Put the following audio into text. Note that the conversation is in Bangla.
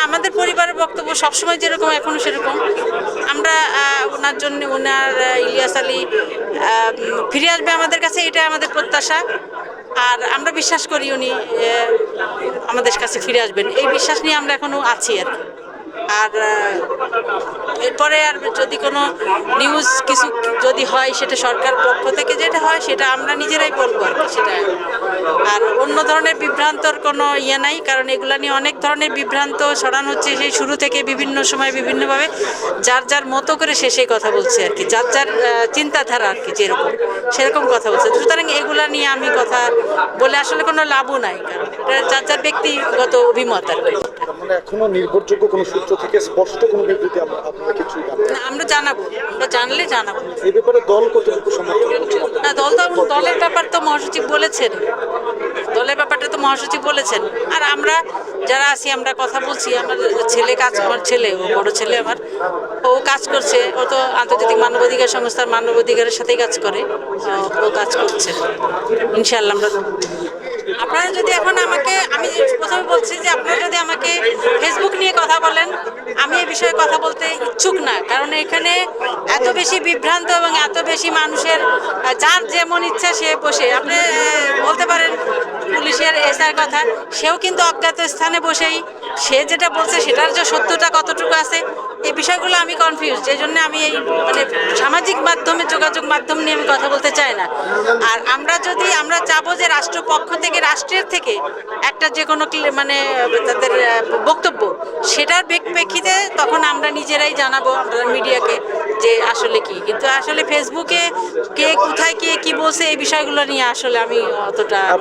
না, আমাদের পরিবারের বক্তব্য সবসময় যেরকম এখনও সেরকম। আমরা ওনার জন্য, ওনার ইলিয়াস আলী ফিরে আসবে আমাদের কাছে এটা আমাদের প্রত্যাশা। আর আমরা বিশ্বাস করি উনি আমাদের কাছে ফিরে আসবেন। এই বিশ্বাস নিয়ে আমরা এখনও আছি আর কি। আর এরপরে আর যদি কোনো নিউজ কিছু যদি হয় সেটা সরকার পক্ষ থেকে যেটা হয় সেটা আমরা নিজেরাই বলব আর সেটা। আর অন্য ধরনের বিভ্রান্তর কোনো ইয়ে নাই, কারণ এগুলো নিয়ে অনেক ধরনের বিভ্রান্ত ছড়ানো হচ্ছে সেই শুরু থেকে বিভিন্ন সময় বিভিন্নভাবে যার যার মতো করে সে সেই কথা বলছে আর কি, যার যার চিন্তাধারা আর কি যেরকম, সেরকম কথা বলছে। সুতরাং এগুলা নিয়ে আমি কথা বলে আসলে কোনো লাভও নাই, কারণ যার যার ব্যক্তিগত অভিমত আর কি। মানে এখনও নির্ভরযোগ্য কোনো সূত্র থেকে স্পষ্ট কোনো বিবৃতি আপনারা কিছুই না। আমরা জানাব। আমরা জানলে জানাব। এই ব্যাপারে দল কতটুকু সমর্থন না দল তো দলের ব্যাপার তো মহাসচিব বলেছেন। দলের ব্যাপারটা তো মহাসচিব বলেছেন। আর আমরা যারা আছি আমরা কথা বলছি। আমার ছেলে কাজ আমার ছেলে ও বড় ছেলে আমার। ও কাজ করছে। ও তো আন্তর্জাতিক মানবাধিকার সংস্থার মানবাধিকারের সাথেই কাজ করে। ও- ও কাজ করছে। ইনশাল্লাহ আমরা আপনারা যদি এখন আমাকে আমি প্রথমে বলছি যে আপনারা যদি আমাকে ফেসবুক নিয়ে কথা বলেন আমি এই বিষয়ে কথা বলতে ইচ্ছুক না, কারণ এখানে এত বেশি বিভ্রান্ত এবং এত বেশি মানুষের যার যেমন ইচ্ছা সে বসে। আপনি বলতে পারেন পুলিশের এসআর কথা, সেও কিন্তু অজ্ঞাত স্থানে বসেই, সে যেটা বলছে সেটার যে সত্যটা কতটুকু আছে, এই বিষয়গুলো আমি কনফিউজ যে জন্য আমি এই মানে সামাজিক মাধ্যমে, যোগাযোগ মাধ্যম নিয়ে আমি কথা বলতে চাই না। আর আমরা যদি, আমরা চাবো যে রাষ্ট্রপক্ষ থেকে, রাষ্ট্রের থেকে একটা যে কোনো মানে তাদের বক্তব্য সেটার প্রেক- প্রেক্ষিতে তখন আমরা নিজেরাই জানাব মিডিয়াকে যে আসলে কি। কিন্তু আসলে ফেসবুকে কে কোথায় কে কি বলছে এই বিষয়গুলো নিয়ে আসলে আমি অতটা